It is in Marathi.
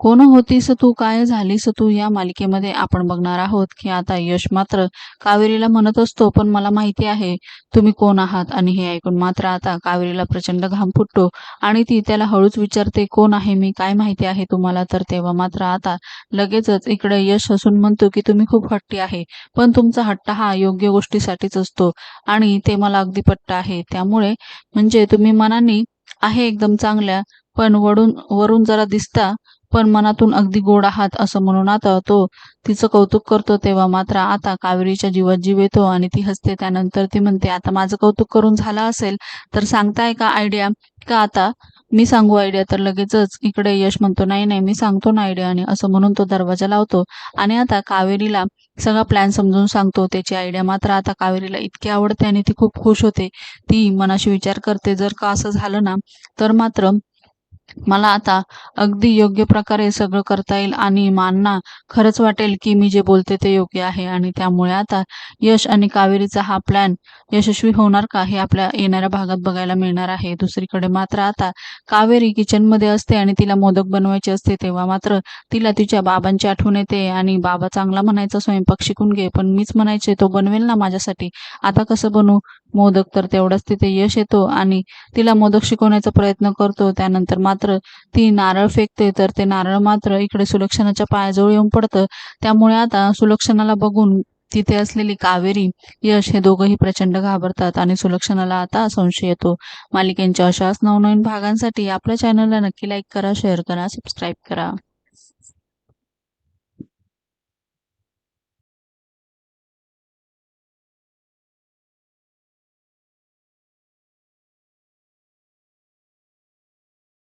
कोण होतीस तू? काय झालीस तू? या मालिकेमध्ये आपण बघणार आहोत की आता यश मात्र कावेरीला म्हणत असतो पण मला माहिती आहे तुम्ही कोण आहात? आणि हे ऐकून मात्र आता कावेरीला प्रचंड घाम फुटतो आणि ती त्याला हळूच विचारते कोण आहे मी? काय माहिती आहे तुम्हाला? तर तेव्हा मात्र आता लगेचच इकडे यश हसून म्हणतो की तुम्ही खूप हट्टी आहे पण तुमचा हट्ट हा योग्य गोष्टीसाठीच असतो आणि ते मला अगदी पट्ट आहे. त्यामुळे म्हणजे तुम्ही मनाने आहे एकदम चांगल्या पण वडून वरून जरा दिसता पण मनातून अगदी गोड आहात असं म्हणून आता तो तिचं कौतुक करतो तेव्हा मात्र आता कावेरीच्या जीवात जीव येतो आणि ती हसते. त्यानंतर ती म्हणते आता माझं कौतुक करून झालं असेल तर सांगताय का आयडिया का आता? मी सांगू आयडिया तर लगेचच. इकडे यश म्हणतो नाही नाही मी सांगतो ना आयडिया आणि असं म्हणून तो दरवाजा लावतो. आणि आता कावेरीला सगळा प्लॅन समजून सांगतो. त्याची आयडिया मात्र आता कावेरीला इतकी आवडते आणि ती खूप खुश होते. ती मनाशी विचार करते जर का असं झालं ना तर मात्र मला आता अगदी योग्य प्रकारे सगळं करता येईल आणि मानना खरंच वाटेल की मी जे बोलते ते योग्य आहे. आणि त्यामुळे आता यश आणि कावेरीचा हा प्लॅन यशस्वी होणार का हे आपल्या येणाऱ्या भागात बघायला मिळणार आहे. दुसरीकडे मात्र आता कावेरी किचनमध्ये असते आणि तिला मोदक बनवायचे असते तेव्हा मात्र तिला तिच्या बाबांची आठवण येते आणि बाबा चांगला म्हणायचा स्वयंपाक शिकून घे. पण मीच म्हणायचे तो बनवेल ना माझ्यासाठी? आता कसं बनवू? मोदक तर तेवढाच तिथे यश येतो आणि तिला मोदक शिकवण्याचा प्रयत्न करतो. त्यानंतर मात्र ती नारळ फेकते तर ते नारळ मात्र इकडे सुलक्षणाच्या पायाजवळ येऊन पडतं. त्यामुळे आता सुलक्षणाला बघून तिथे असलेली कावेरी यश हे दोघंही प्रचंड घाबरतात आणि सुलक्षणाला आता संशय येतो. मालिकेंच्या अशाच नवनवीन भागांसाठी आपल्या चॅनलला नक्की लाईक करा शेअर करा सबस्क्राईब करा.